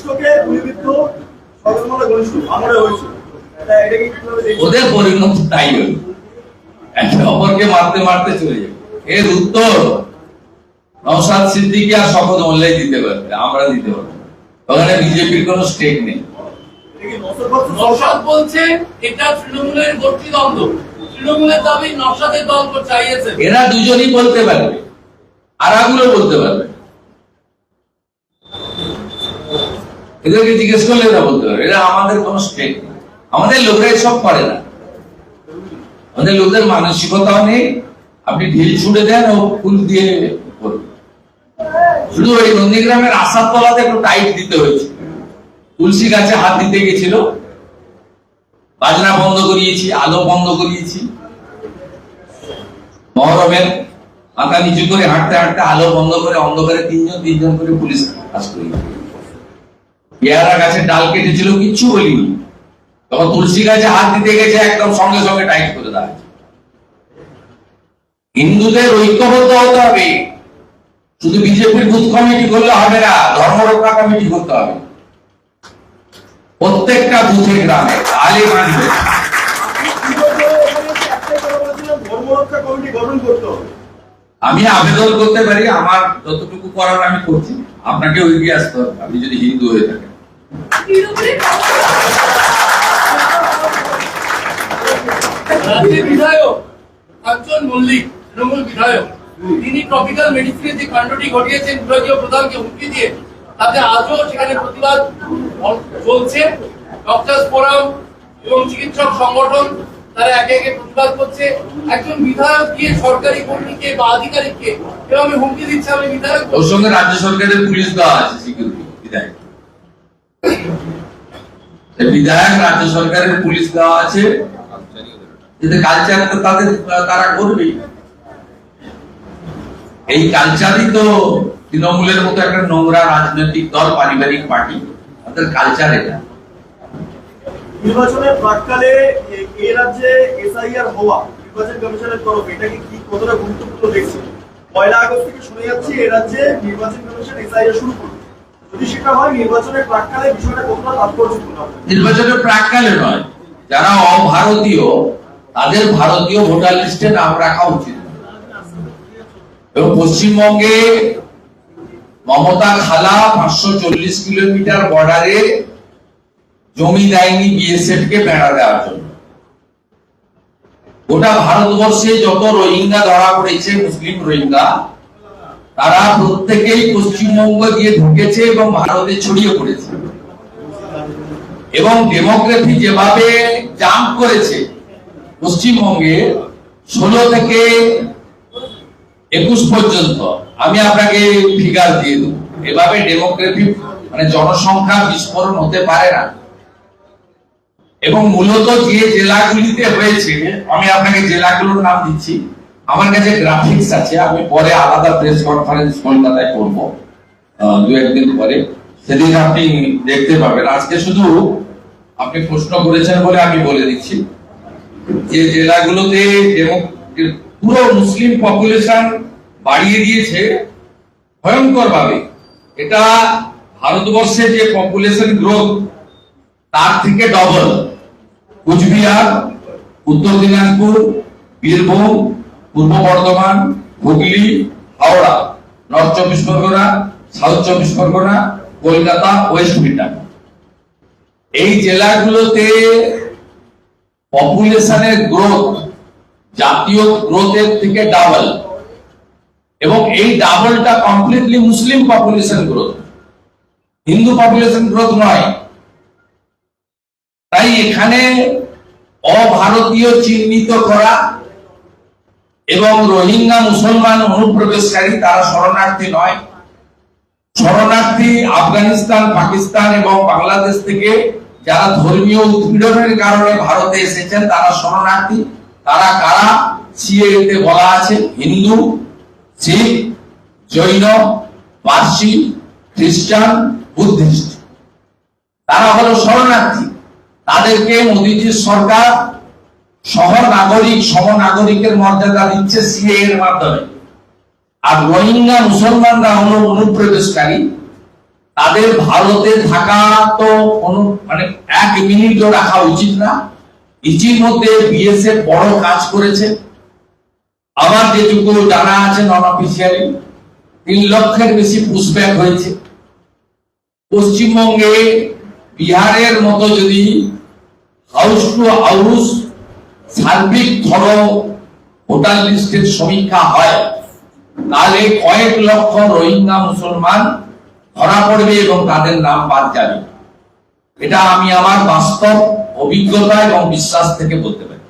ঘনিষ্ঠকে গুলিবিদ্ধ ঘনিষ্ঠ? ওদের পরিণত তাই হল। একে অপরকে মারতে মারতে চলে যাবে। এর উত্তর নওশাদ সিদ্দিকী আর শপথ মোল্লাই দিতে পারবে আমরা দিতে পারব ওখানে বিজেপির কোনো স্টেক নেই। বলছে? এটা তৃণমূলের গোষ্ঠীদ্বন্দ্ব তৃণমূলের দাবি নওশাদের দল চাইয়েছে এরা দুজনই বলতে পারবে। আরাগুলো বলতে পারবে। এদেরকে জিজ্ঞেস করলে এরা বলতে পারবে, এরা আমাদের কোনো নেই আমাদের লোকরা সব করে না। আমাদের লোকদের মানসিকতাও নেই, আপনি ঢিল ছুড়ে দেন, ও ফুল দিয়ে শুধু ওই নন্দীগ্রামের আসার তলাতে একটু টাইট দিতে হয়েছে। তুলসী গাছে হাত দিতে গেছিল। বাজনা বন্ধ করিয়েছি, আলো বন্ধ করিয়েছি। মহরমের মাথা নিচু করে হাঁটতে হাঁটতে আলো বন্ধ করে অন্ধকারে তিনজন তিনজন করে পুলিশ কাজ করি পেয়ারা গাছের ডাল কেটেছিল, কিচ্ছু বলিনি। তখন তুলসী গাছে হাত দিতে গেছে, একদম সঙ্গে সঙ্গে টাইট করে দেওয়া। হিন্দুদের ঐক্যবদ্ধ হতে হবে। শুধু বিজেপির বুথ কমিটি করলে হবে না, ধর্মরক্ষা কমিটি করতে হবে। প্রত্যেকটা বুথে গ্রামে আলে মানবে আমি আবেদন করতে পারি, আমার যতটুকু করার আমি করছি, আপনাকে এগিয়ে আসতে হবে। আপনি যদি হিন্দু হয়ে থাকেন। রাজ্যের হুমকি দিয়ে এবং চিকিৎসক সংগঠন, তারা একে একে প্রতিবাদ করছে। একজন বিধায়ক গিয়ে সরকারি কর্মীকে বা আধিকারিককে এভাবে হুমকি দিচ্ছে, আমি বিধায়ক ওর সঙ্গে রাজ্য সরকারের পুলিশ দেওয়া আছে সিকিউরিটি বিধায়ক এই বিধায়ক রাজ্য সরকারের পুলিশ দেওয়া আছে। কালচার তো তাদের, তারা করবে। এই কালচারই তো তৃণমূলের মতো একটা নোংরা রাজনৈতিক দল, পারিবারিক পার্টি। তাদের কালচার এটা। নির্বাচনের প্রাককালে এ- রাজ্যে এসআইআর হওয়া নির্বাচন কমিশনের তরফে এটাকে কি কতটা গুরুত্বপূর্ণ দেখছেন পয়লা আগস্ট থেকে শুনে যাচ্ছি এ রাজ্যে নির্বাচন কমিশন এসআইআর শুরু করবে। নির্বাচনের প্রাককালে নয়। যারা অভারতীয়, তাদের ভারতীয় ভোটার লিস্টে নাম রাখা উচিত এবং পশ্চিমবঙ্গে মমতা খালা পাঁচশো চল্লিশ কিলোমিটার বর্ডারে জমি দেয়নি বিএসএফ কে বেড়া দেওয়ার জন্য। গোটা ভারতবর্ষে যত রোহিঙ্গা ধরা পড়েছে, মুসলিম রোহিঙ্গা তারা প্রত্যেকেই পশ্চিমবঙ্গ দিয়ে ঢুকেছে এবং ভারতে ছড়িয়ে পড়েছে। এবং ডেমোগ্রাফি যেভাবে জাম্প করেছে, পশ্চিমবঙ্গে ষোলো থেকে একুশ পর্যন্ত, আমি আপনাকে ফিগার দিয়ে দেবো। এভাবে ডেমোগ্রাফি মানে জনসংখ্যা বিস্ফোরণ হতে পারে না। এবং মূলত যে জেলাগুলিতে হয়েছে, আমি আপনাকে জেলাগুলোর নাম দিচ্ছি। আমার কাছে গ্রাফিক্স আছে, আমি পরে আলাদা প্রেস কনফারেন্স কলকাতায় করব দু একদিন পরে। সেদিন আপনি দেখতে পাবেন। আজকে শুধু আপনি প্রশ্ন করেছেন বলে আমি বলে দিচ্ছি। যে জেলাগুলোতে পুরো মুসলিম পপুলেশন বাড়িয়ে দিয়েছে ভয়ঙ্কর ভাবে এটা ভারতবর্ষে যে পপুলেশন গ্রোথ তার থেকে ডবল কুচবিহার, উত্তর দিনাজপুর, বীরভূম পূর্ব বর্ধমান, হুগলি, হাওড়া নর্থ চব্বিশ পরগনা সাউথ চব্বিশ পরগনা, কলকাতা ওয়েস্ট মিডল্যান্ড এই জেলাগুলোতে পপুলেশনের গ্রোথ জাতীয় গ্রোথের থেকে ডাবল এবং এই ডাবলটা completely Muslim population growth Hindu population growth নয়। তাই এখানে অভারতীয় চিহ্নিত করা এবং রোহিঙ্গা মুসলমান অনুপ্রবেশকারী তারা শরণার্থী নয়। শরণার্থী আফগানিস্তান, পাকিস্তান এবং বাংলাদেশ থেকে যারা ধর্মীয় উৎপীড়নের কারণে ভারতে এসেছেন, তারা শরণার্থী। তারা কারা? সিএতে বলা আছে, হিন্দু, শিখ, জৈন, পার্সি, খ্রিস্টান, বুদ্ধিস্ট। তারা হলো শরণার্থী। তাদেরকে মোদীজির সরকার সহ নাগরিক, সম নাগরিকের মর্যাদা দিচ্ছে সিএ এর মাধ্যমে। আর রোহিঙ্গা মুসলমানরা হলো অনুপ্রবেশকারী। তাদের ভারতে থাকা তো কোনো মানে এক মিনিটও রাখা উচিত না। ইতিমধ্যে বিএসএফ বড় কাজ করেছে। আমার যেটুকু জানা আছে নন অফিসিয়ালি তিন লক্ষের বেশি পুষব্যাক হয়েছে। পশ্চিমবঙ্গে বিহারের মতো যদি হাউস টু হাউস সার্বিক ধরো ভোটার লিস্টের সমীক্ষা হয়, তাহলে কয়েক লক্ষ রোহিঙ্গা মুসলমান ধরা পড়বে এবং তাদের নাম বাদ যাবে। এটা আমি আমার বাস্তব অভিজ্ঞতা এবং বিশ্বাস থেকে বলতে পারি।